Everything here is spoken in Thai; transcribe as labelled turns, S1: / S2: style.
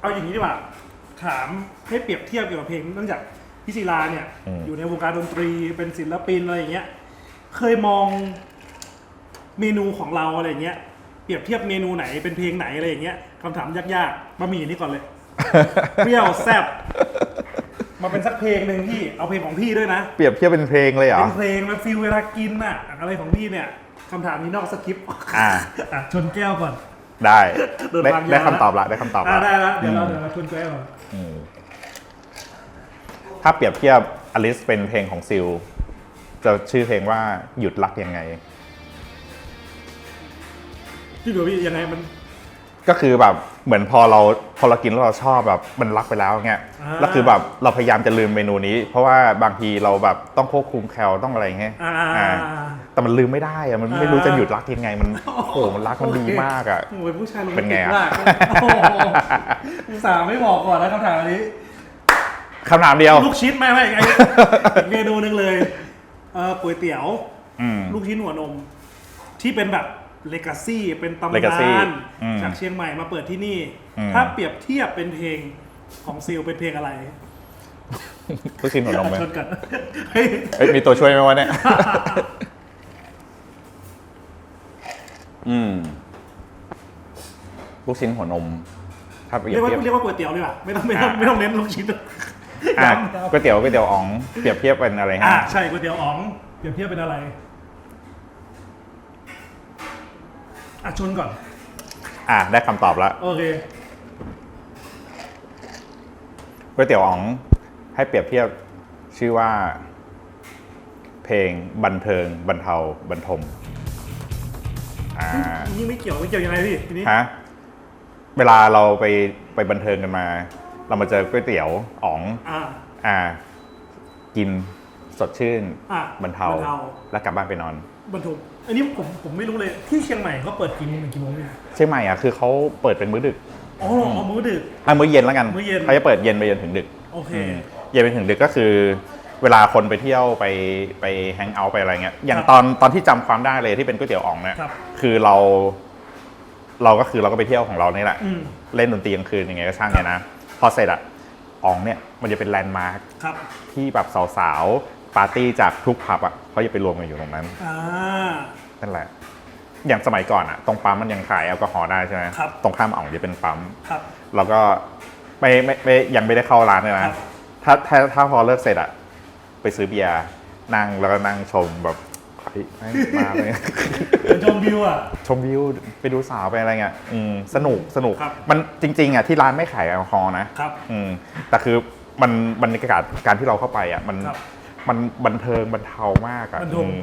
S1: เอาอย่างนี้ดีกว่าถามให้เปรียบเทียบเกี่ยวกับเพลงเนื่องจากพี่ศิลาเนี่ย
S2: อืม
S1: อยู่ในวงการดนตรีเป็นศิลปินอะไรอย่างเงี้ย เคยมองเมนูของเราอะไรอย่างเงี้ย เปรียบเทียบเมนูไหนเป็นเพลงไหนอะไรอย่างเงี้ยคำถามยากๆบะหมี่นี่ก่อนเลย เปรี้ยวแซ่บมาเป็นสักเพลงหนึ่งพี่เอาเพลงของพี่ด้วยนะ
S2: เปรียบเทียบเป็นเพลงเลยเหรอ
S1: เป็นเพลงแบบฟิลเวลากินน่ะอะไรของพี่เนี่ยคำถามนี้นอกสคริปต์
S2: อ่า
S1: อะชนแก้วก่อน
S2: ได้
S1: เดิน
S2: ได้
S1: ทางยาว
S2: ได้คำตอบละได้คำตอบ
S1: อะ
S2: ละ
S1: ได้แล้วเดี๋ยวเรา
S2: อืม
S1: เดี๋ยวเราชนแก้วก่อน
S2: อืมถ้าเปรียบเทียบอลิสเป็นเพลงของซิลจะชื่อเพลงว่าหยุดรักยังไง
S1: พี่ดูพี่ยังไงมัน
S2: ก็คือแบบเหมือนพอเราพอเรากินแล้วเราชอบแบบมันรักไปแล้วเงี้ย
S1: อ่า
S2: แล้วคือแบบเราพยายามจะลืมเมนูนี้ เพราะว่าบางทีเราแบบต้องควบคุมแคลต้องอะไรเงี้ย
S1: อ่า
S2: อ่า แต่มันลืมไม่ได้อะมันไม่รู้จะหยุดรักยังไง มันโอ้โหมันรักมันดีมากอะ
S1: โอ้ยผู้ชายลง
S2: เป็นไงอะ
S1: มากโอ้โหอุตส่าห์ไม่บอกก่อนแล้วคำถามนี้
S2: คำถามเดียว
S1: ลูกชิ้นไม่ไม่ไอ้อีกเมนูหนึงเลยเออก๋วยเตี๋ยว
S2: อืม
S1: ลูกชิ้นหัวนม ที่เป็นแบบ เลกาซี่เป็นตำ
S2: Legacy
S1: นาน
S2: อืม
S1: จากเชียงใหม่มาเปิดที่นี่
S2: อืม
S1: ถ้าเปรียบเทียบเป็นเพลงของซิลเป็นเพลงอะไร
S2: ลูกชิ้นหัวนมไหม
S1: ชนกันเฮ้ย
S2: เอ้ยมีตัวช่วยไหมวะเนี่ย อืมลูกชิ้นหัวนมถ้าเปรีย
S1: เรีย
S2: บ
S1: กว่า
S2: เทียบ
S1: เรียกว่าก๋วยเตี๋ยวดีกว่าไม่ต้องไม่ต้อง
S2: อ่า
S1: ไม่ต้องเน้นลูกชิ้น
S2: อะ
S1: ย้ำ
S2: ก๋วยเตี๋ยวก๋วยเตี๋ยวอ๋องเปรียบเทียบเป็นอะไร
S1: อ่า
S2: ฮะ
S1: ใช่ก๋วยเตี๋ยวอ๋องเปรียบเทียบเป็นอะไร อะชนก่อน
S2: อะได้คำตอบแล้ว
S1: โอเค
S2: ก๋วยเตี๋ยวอ๋องให้เปรียบเทียบชื่อว่า เพลงบันเทิงบรรเทาบรรทมอ่า
S1: นี่ไม่เกี่ยวไม่เกี่ยวยังไงพี่ทีนี้
S2: ฮะเวลาเราไปไปบันเทิงกันมา เรามาเจอก๋วยเตี๋ยวอ๋อง
S1: อ่า
S2: อ่า กิน สดชื่น
S1: อะ
S2: บรรเทา
S1: บรรเทา
S2: แล้วกลับบ้านไปนอน
S1: บรรทุกอันนี้ผมผมไม่รู้เลยที่เชียงใหม่เขาเปิดกี่โมงถึงกี่โมงเนี่ย
S2: เชียงใหม่อะคือเขาเปิดเป็นมื้อดึก
S1: อ๋ออ๋อมื้อดึก
S2: อะมื้อเย็นแล้วกัน
S1: มื้อเย็น
S2: เขาจะเปิดเย็นไปจนถึงดึก
S1: โอเค
S2: อืมเย็นไปถึงดึกก็คือ เวลาคนไปเที่ยวไปไปแฮงเอาท์ไปอะไรเงี้ยอย่าง
S1: ครับ
S2: ตอนตอนที่จำความได้เลยที่เป็นก๋วยเตี๋ยวอ่องเนี่ย
S1: ครับ
S2: คือเรา เราก็คือเราก็ไปเที่ยวของเรานี่แหละ
S1: อืม
S2: เล่นดนตรีกลางคืนยังไงก็ช่างเนี่ยนะ พอเสร็จอะอ่องเนี่ยมันจะเป็นแลนด์มาร์ค
S1: ครับ
S2: ที่แบบสาวๆ ปาร์ตี้จากทุกผับอะเขาจะไปรวมกันอยู่ตรงนั้น
S1: อ่า
S2: นั่นแหละ อย่างสมัยก่อนอะตรงปั๊มมันยังขายแอลกอฮอล์ได้ใช่ไหม
S1: ครับ
S2: ตรงข้ามอ่องจะเป็นปั๊ม
S1: ครับ
S2: แล้วก็ไม่ไม่ไม่ยังไม่ได้เข้าร้านเลย
S1: ครั
S2: นะ
S1: บ
S2: ถ้าถ้าถ้าพอเลิกเสร็จอะไปซื้อเบียร์นั่งแล้วก็นั่งชมแบบเฮ้ยแม่งมาเลย
S1: เป็นชมวิวอะ
S2: ชมวิวไปดูสาวไปอะไรเงี้ยอืมสนุกสนุก
S1: ครับ
S2: มันจริง ๆอะที่ร้านไม่ขายแอลกอฮอล์นะครับ อืมแต่คือมันบรรยากาศการที่เราเข้าไปอะมัน
S1: ครับ
S2: มันบันเทิงบันเทามากอะ
S1: บันเทิง
S2: อืม